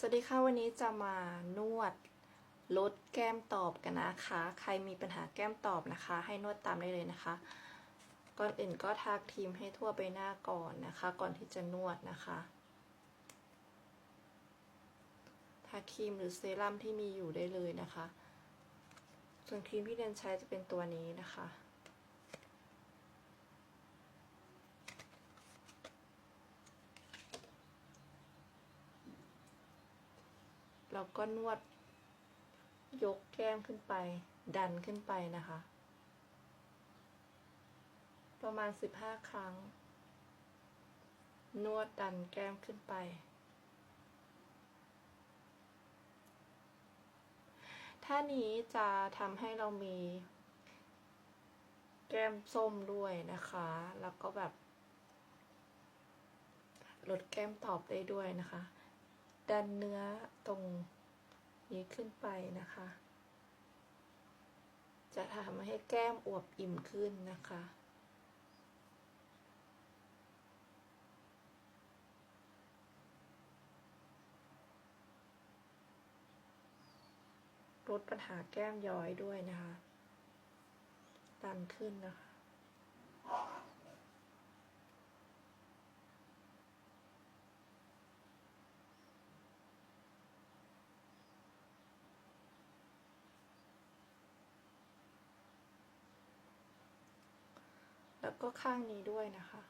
สวัสดีค่ะวันนี้จะมานวดลดแก้มตอบกันนะคะ ใครมีปัญหาแก้มตอบนะคะ ให้นวดตามได้เลยนะคะ ก่อนอื่นก็ทาครีมให้ทั่วใบหน้าก่อนนะคะ ก่อนที่จะนวดนะคะทาครีมหรือเซรั่มที่มีอยู่ได้เลยนะคะ ส่วนครีมที่เดนใช้จะเป็นตัวนี้นะคะ แล้วก็นวด ยกแก้มขึ้นไป ดันขึ้นไปนะคะ ประมาณสิบห้าครั้ง นวดดันแก้มขึ้นไป ท่านี้จะทำให้เรามีแก้มส้มด้วยนะคะ แล้วก็แบบลดแก้มตอบได้ด้วยนะคะ ดันเนื้อตรงนี้ขึ้นไปนะคะ จะทำให้แก้มอวบอิ่มขึ้นนะคะ ลดปัญหาแก้มย้อยด้วยนะคะดันขึ้นนะคะ แล้วก็ข้างนี้ด้วยนะคะ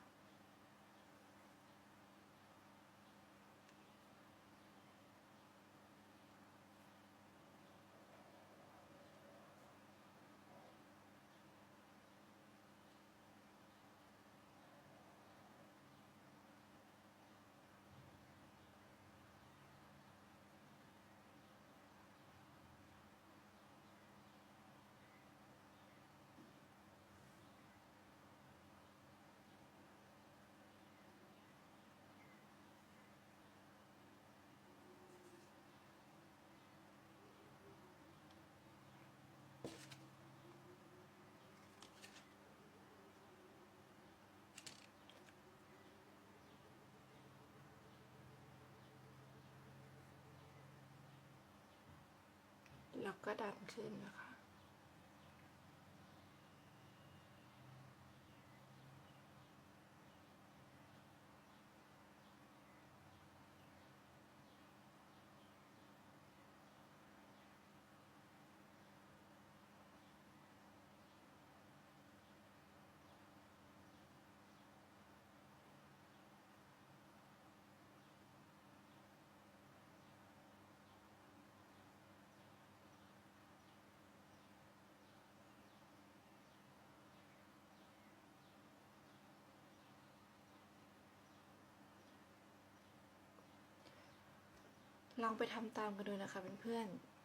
แล้วก็ดันขึ้นนะคะ ลองไปทำตามกันดูนะคะเพื่อนๆ